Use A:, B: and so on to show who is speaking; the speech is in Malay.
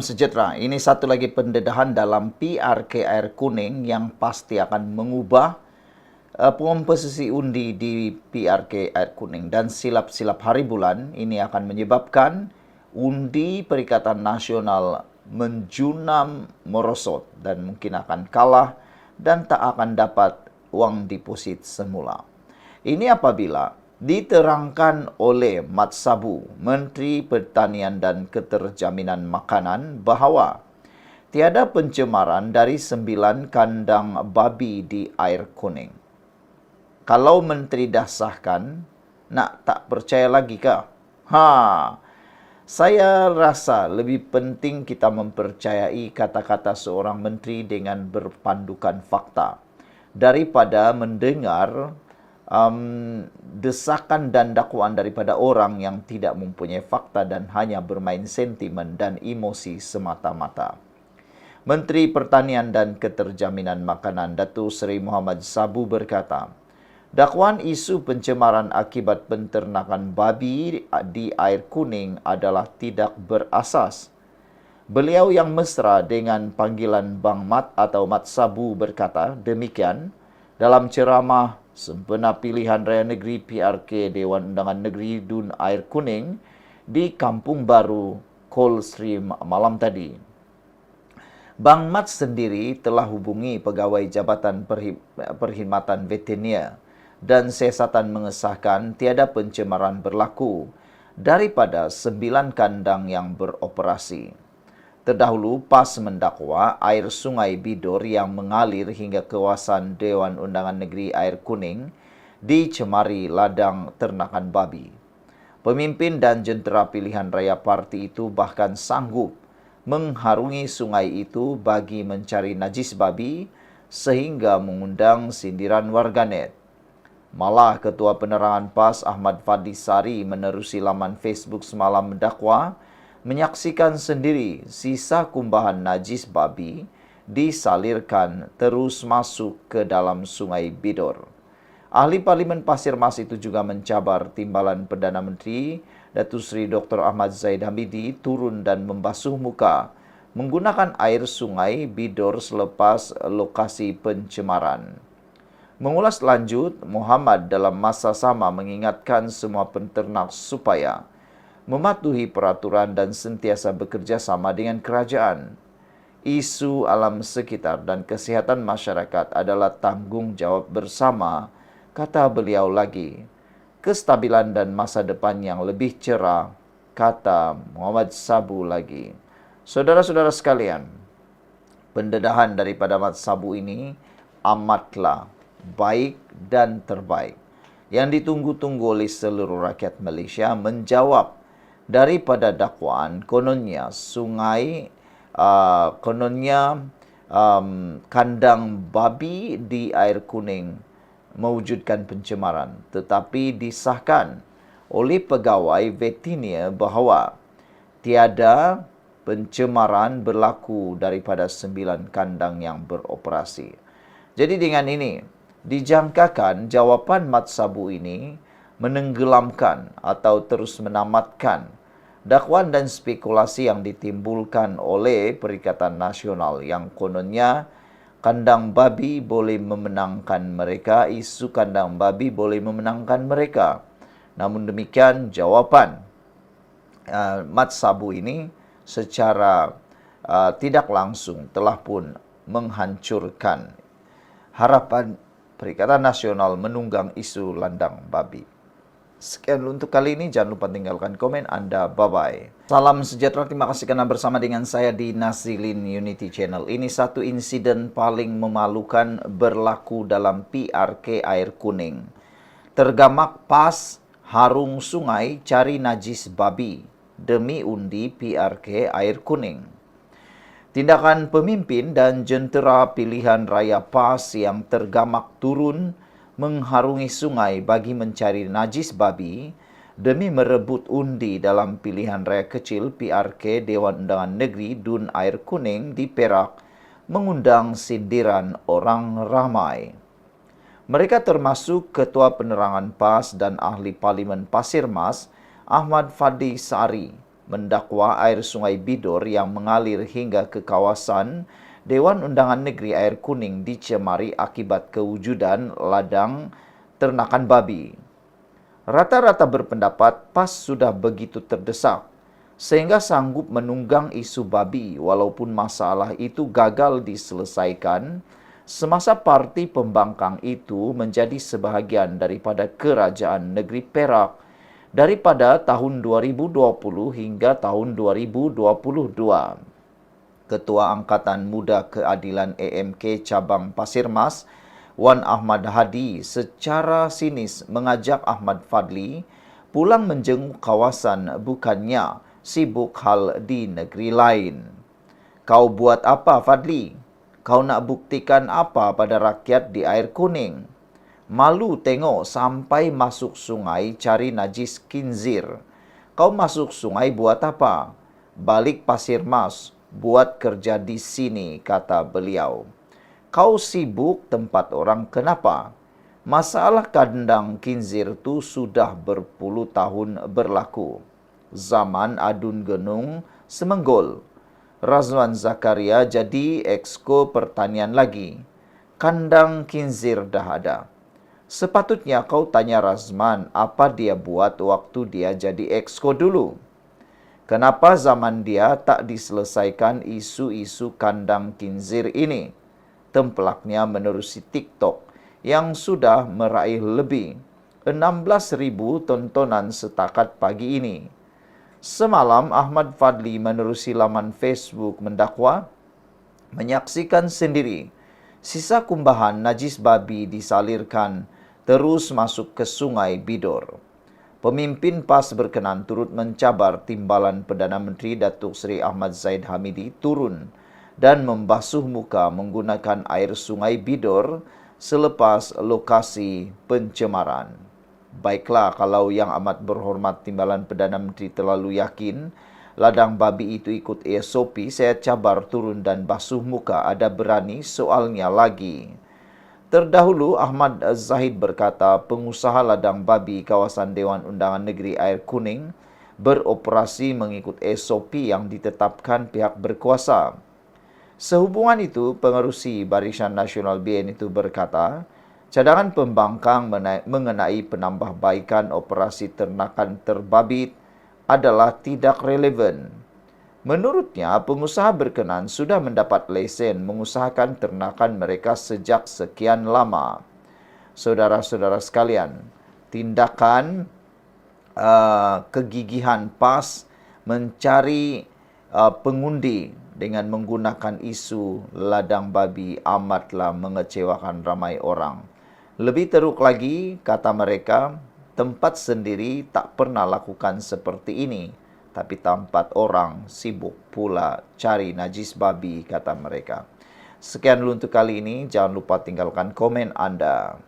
A: sejahtera. Ini satu lagi pendedahan dalam PRK Air Kuning yang pasti akan mengubah uh, komposisi undi di PRK Air Kuning dan silap-silap hari bulan ini akan menyebabkan undi Perikatan Nasional menjunam merosot dan mungkin akan kalah dan tak akan dapat wang deposit semula. Ini apabila diterangkan oleh Mat Sabu, Menteri Pertanian dan Keterjaminan Makanan bahawa tiada pencemaran dari sembilan kandang babi di air kuning. Kalau Menteri dah sahkan, nak tak percaya lagi ke? Ha, saya rasa lebih penting kita mempercayai kata-kata seorang menteri dengan berpandukan fakta daripada mendengar um, desakan dan dakwaan daripada orang yang tidak mempunyai fakta dan hanya bermain sentimen dan emosi semata-mata. Menteri Pertanian dan Keterjaminan Makanan Datu Seri Muhammad Sabu berkata, dakwaan isu pencemaran akibat penternakan babi di air kuning adalah tidak berasas. Beliau yang mesra dengan panggilan Bang Mat atau Mat Sabu berkata demikian dalam ceramah sempena pilihan raya negeri PRK Dewan Undangan Negeri Dun Air Kuning di Kampung Baru Coldstream malam tadi. Bang Mat sendiri telah hubungi pegawai Jabatan Perkhidmatan Veterinia dan siasatan mengesahkan tiada pencemaran berlaku daripada sembilan kandang yang beroperasi. Terdahulu, PAS mendakwa air sungai Bidor yang mengalir hingga kawasan Dewan Undangan Negeri Air Kuning dicemari ladang ternakan babi. Pemimpin dan jentera pilihan raya parti itu bahkan sanggup mengharungi sungai itu bagi mencari najis babi sehingga mengundang sindiran warganet. Malah Ketua Penerangan PAS Ahmad Fadli Sari menerusi laman Facebook semalam mendakwa menyaksikan sendiri sisa kumbahan najis babi disalirkan terus masuk ke dalam sungai Bidor. Ahli Parlimen Pasir Mas itu juga mencabar timbalan Perdana Menteri Datuk Seri Dr. Ahmad Zaid Hamidi turun dan membasuh muka menggunakan air sungai Bidor selepas lokasi pencemaran. Mengulas lanjut, Muhammad dalam masa sama mengingatkan semua penternak supaya mematuhi peraturan dan sentiasa bekerja sama dengan kerajaan. Isu alam sekitar dan kesihatan masyarakat adalah tanggungjawab bersama, kata beliau lagi. Kestabilan dan masa depan yang lebih cerah, kata Muhammad Sabu lagi. Saudara-saudara sekalian, pendedahan daripada Muhammad Sabu ini amatlah baik dan terbaik. Yang ditunggu-tunggu oleh seluruh rakyat Malaysia menjawab daripada dakwaan kononnya sungai uh, kononnya um, kandang babi di air kuning mewujudkan pencemaran tetapi disahkan oleh pegawai veterinia bahawa tiada pencemaran berlaku daripada sembilan kandang yang beroperasi. Jadi dengan ini dijangkakan jawapan Mat Sabu ini menenggelamkan atau terus menamatkan dakwaan dan spekulasi yang ditimbulkan oleh Perikatan Nasional yang kononnya kandang babi boleh memenangkan mereka, isu kandang babi boleh memenangkan mereka. Namun demikian jawapan uh, Mat Sabu ini secara uh, tidak langsung telah pun menghancurkan harapan Perikatan Nasional menunggang isu landang babi. Sekian untuk kali ini. Jangan lupa tinggalkan komen anda. Bye-bye. Salam sejahtera. Terima kasih kerana bersama dengan saya di Nasilin Unity Channel. Ini satu insiden paling memalukan berlaku dalam PRK Air Kuning. Tergamak pas harung sungai cari najis babi demi undi PRK Air Kuning. Tindakan pemimpin dan jentera pilihan raya PAS yang tergamak turun mengharungi sungai bagi mencari najis babi demi merebut undi dalam pilihan raya kecil PRK Dewan Undangan Negeri Dun Air Kuning di Perak mengundang sindiran orang ramai. Mereka termasuk Ketua Penerangan PAS dan Ahli Parlimen Pasir Mas Ahmad Fadi Sari mendakwa air sungai Bidor yang mengalir hingga ke kawasan Dewan Undangan Negeri Air Kuning dicemari akibat kewujudan ladang ternakan babi. Rata-rata berpendapat PAS sudah begitu terdesak sehingga sanggup menunggang isu babi walaupun masalah itu gagal diselesaikan semasa parti pembangkang itu menjadi sebahagian daripada kerajaan negeri Perak daripada tahun 2020 hingga tahun 2022. Ketua Angkatan Muda Keadilan AMK Cabang Pasir Mas, Wan Ahmad Hadi secara sinis mengajak Ahmad Fadli pulang menjenguk kawasan bukannya sibuk hal di negeri lain. Kau buat apa Fadli? Kau nak buktikan apa pada rakyat di air kuning? Malu tengok sampai masuk sungai cari najis kinzir. Kau masuk sungai buat apa? Balik pasir mas, buat kerja di sini, kata beliau. Kau sibuk tempat orang kenapa? Masalah kandang kinzir tu sudah berpuluh tahun berlaku. Zaman adun genung semenggol. Razwan Zakaria jadi exco pertanian lagi. Kandang kinzir dah ada. Sepatutnya kau tanya Razman apa dia buat waktu dia jadi exco dulu. Kenapa zaman dia tak diselesaikan isu-isu kandang kinzir ini? Templaknya menerusi TikTok yang sudah meraih lebih 16,000 tontonan setakat pagi ini. Semalam Ahmad Fadli menerusi laman Facebook mendakwa menyaksikan sendiri sisa kumbahan najis babi disalirkan terus masuk ke sungai Bidor. Pemimpin PAS berkenan turut mencabar timbalan Perdana Menteri Datuk Seri Ahmad Zaid Hamidi turun dan membasuh muka menggunakan air sungai Bidor selepas lokasi pencemaran. Baiklah kalau yang amat berhormat timbalan Perdana Menteri terlalu yakin ladang babi itu ikut SOP, saya cabar turun dan basuh muka ada berani soalnya lagi. Terdahulu Ahmad Zahid berkata pengusaha ladang babi kawasan Dewan Undangan Negeri Air Kuning beroperasi mengikut SOP yang ditetapkan pihak berkuasa. Sehubungan itu, pengerusi Barisan Nasional BN itu berkata, cadangan pembangkang mengenai penambahbaikan operasi ternakan terbabit adalah tidak relevan. Menurutnya, pengusaha berkenan sudah mendapat lesen mengusahakan ternakan mereka sejak sekian lama. Saudara-saudara sekalian, tindakan uh, kegigihan PAS mencari uh, pengundi dengan menggunakan isu ladang babi amatlah mengecewakan ramai orang. Lebih teruk lagi, kata mereka, tempat sendiri tak pernah lakukan seperti ini tapi tempat orang sibuk pula cari najis babi kata mereka. Sekian dulu untuk kali ini, jangan lupa tinggalkan komen anda.